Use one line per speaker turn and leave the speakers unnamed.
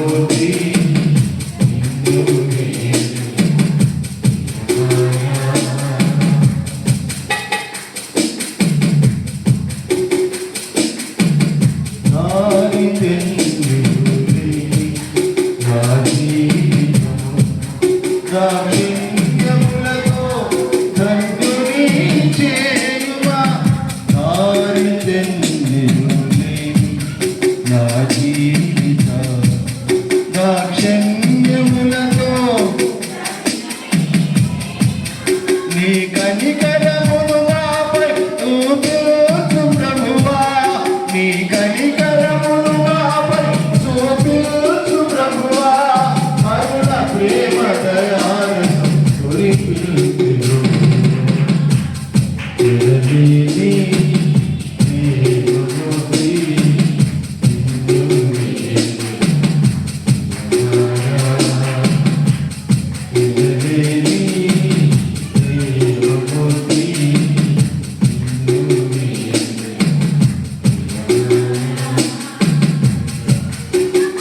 Lord. నా జీవిత దాక్షణ్యములతో నీ కనికర